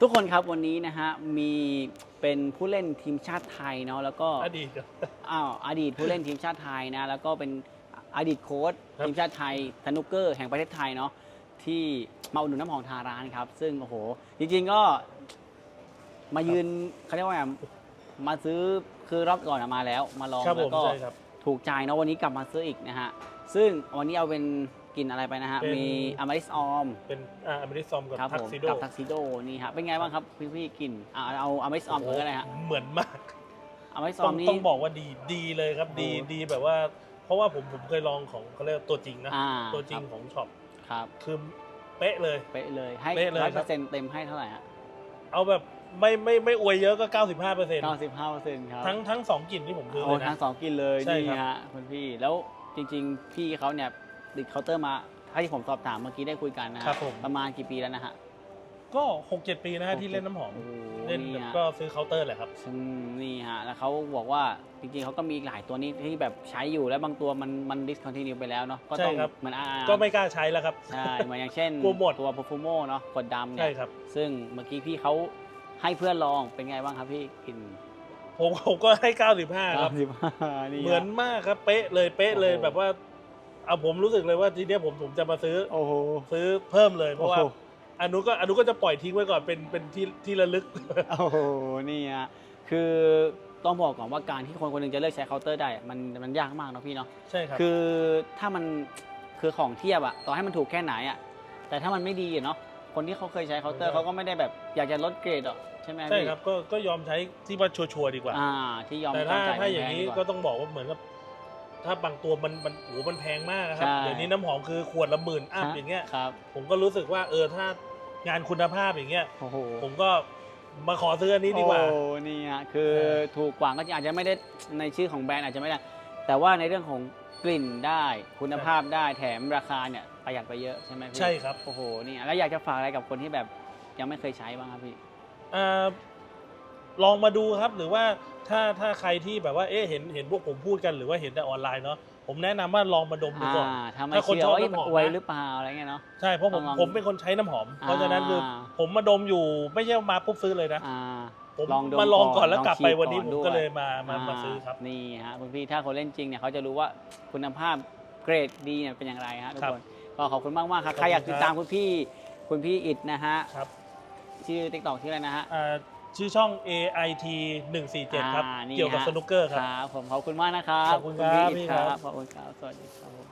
ทุกคนครับวันนี้นะฮะมีเป็นผู้เล่นทีมชาติไทยเนาะแล้วก็อดีตครับอ้าวอดีตผู้เล่นทีมชาติไทยนะแล้วก็เป็นอดีตโค้ชครับทีมชาติไทยสนุกเกอร์แห่งประเทศไทยเนาะที่มาอุดหนุนน้ำหอมทาร้านครับ ซึ่งโอ้โหจริงๆก็มายืนเขาเรียกว่าไงมาซื้อคือรอบก่อนอะมาแล้ว มาลองครับผแล้วมก็ใช่ครับ ถูกใจเนาะวันนี้กลับมาซื้ออีกนะฮะ ซึ่งวันนี้เอาเป็นกินอะไรไปนะฮะ เป็น มีอมาริสออมเป็นอ่าอเมริซอมกับครับทัผกมซิโดกับทักซิโดนี่ฮะเป็นไงบ้างครับพี่พี่ๆกินอ่าเอาอมาริสออมก่อนก็ได้ฮะเหมือนมากอมาริสอต้อองมนี่ ต้องบอกว่าดีดีเลยครับดีโอ้ ดีแบบว่า เพราะว่าผมผมเคยลองของเขาเรียกว่าตัวจริงนะ อ่าตัวจริงครับของช็อปครับคือเป๊ะเลย เป๊ะเลยให้เป๊ะเลยร้อยคเปรัอบ ร์เซ็นต์เต็มให้เท่าไหร่ฮะเอาแบบ ไม่ไม่ไม่อวยเยอะก็ 95เปอร์เซ็นต์เก้าสิบห้าเปอร์เซ็นต์ครับทั้งทั้งสองกลิ่นที่ผมซื้อโอ้เลยทั้นะงสองกินเลยใช่นี่ครับ ฮะคุณพี่แล้วจริงๆ พี่เขาเนี่ยติดเคาน์เตอร์มาถ้าที่ผมสอบถามเมื่อกี้ได้คุยกันนะฮะครับผม ประมาณกี่ปีแล้วนะฮะ ก็หกเจ็ดปีนะฮะที่เล่นน้ำหอม โอ้โหเล่นนี่ฮะ ก็ซื้อเคาน์เตอร์แหละครับ ซึ่งนี่ฮะ แล้วเขาบอกว่าจริงๆเขาก็มีอีกหลายตัวนี้ที่แบบใช้อยู่แล้วบางตัวมันมัน discontinue ไปแล้วเนาะก็ต้องใช่ครับ เหมือนอาก็ไม่กล้าใช้แล้วครับ ใช่เหมือนอย่างเช่นกลัวหมด ตัว Profumo เนาะกดดำเนี่ใช่ยครับ ซึ่งเมื่อกี้พี่เขา ให้เพื่อนลองเป็นไงบ้างครับพี่กลินผมผมก็ให้ 95 ครับสิบห้านี่เหมือนมากครับเป๊ะเลยเป๊ะเลยโอ้โหแบบว่า เอาผมรู้สึกเลยว่าทีเนี้ยผมผมจะมาซื้อโอ้โหซื้อเพิ่มเลยเพราะว่าโอ้โหอนุก็อนุก็จะปล่อยทิ้งไว้ก่อนเป็นเป็นที่ที่ระลึกโอ้โหนี่ฮะคือต้องบอกก่อนว่าการที่คนคนหนึงจะเลือกใช้เคาน์เตอร์ได้อะมันมันยากมากเนาะพี่เนาะใช่ครับคือถ้ามันคือของเทียบอะต่อให้มันถูกแค่ไหนอะแต่ถ้ามันไม่ดีอะเนาะ คนที่เขาเคยใช้เคาน์เตอร์ใช่เขาก็ไม่ได้แบบอยากจะลดเกรดหรอกใช่ไหมใช่พี่ครับก็ก็ยอมใช้ที่ว่าชัวร์ๆดีกว่าอ่า ที่ยอมแต่ถ้าจ่ถ้าอย่างนี้แพๆดีก็ว่ต้องบอกว่าเหมือนกับถ้าบางตัวมันมันโอ้โหมันแพงมากนะครับใช่เดี๋ยวนี้น้ำหอมคือขวดละหมื่นอัพฮะอย่างเงี้ยครับผมก็รู้สึกว่าเออถ้างานคุณภาพอย่างเงี้ยโอ้โหผมก็มาขอซื้ออันนี้ดีกว่าโอ้นี่ฮะคือเออถูกกว่าก็อาจจะไม่ได้ในชื่อของแบรนด์อาจจะไม่ได้ แต่ว่าในเรื่องของ กลิ่นได้คุณภาพได้แถมราคาเนี่ยประหยัดไปเยอะใช่ไหมพี่ใช่ครับ โอ้โหนี่แล้วอยากจะฝากอะไรกับคนที่แบบยังไม่เคยใช้บ้างครับพี่อ่าลองมาดูครับหรือว่าถ้าถ้าใครที่แบบว่าเอ๊ะเห็นเห็นพวกผมพูดกันหรือว่าเห็นแต่ออนไลน์เนาะผมแนะนำว่าลองมาดมดูก่อนอ่าถ้าไม่ถ้าคนเชื่อชอบว่าเอ้ยน้ำมันหอมอวยนะหรือเปล่าอะไรเงี้ยเนาะใช่เพราะผมต้องลองผมเป็นคนใช้น้ำหอม เพราะฉะนั้นคืออ่าผมมาดมอยู่ไม่ใช่มาปุ๊บซื้อเลยนะอ่า ผมลองดมาลองก่อนแล้วลกลับไปฉีดวันนี้ก่ผมด้วยก็เลยมามามาซื้อครับ นี่ฮะคุณพี่ถ้าคนเล่นจริงเนี่ยเขาจะรู้ว่าคุณภาพเกรดดีเนี่ยเป็นอย่างไรฮะทุกครับคนก็ขอบคุณมากมากๆครับขอบคุณใครอยากติดตามครับคุณพี่คุณพี่อิดนะฮะครับชื่อติ๊กต็อกที่ออะไรนะฮะอ่าชื่อช่อง AIT 147 ครับอ่านี่เกี่ยวกับฮะสนุกเกอร์ครับครับ ผมขอบคุณมากนะครับ ขอบคุณครับพี่อิฐพี่คครัรับบขอบคุณครับ สวัสดีครับผม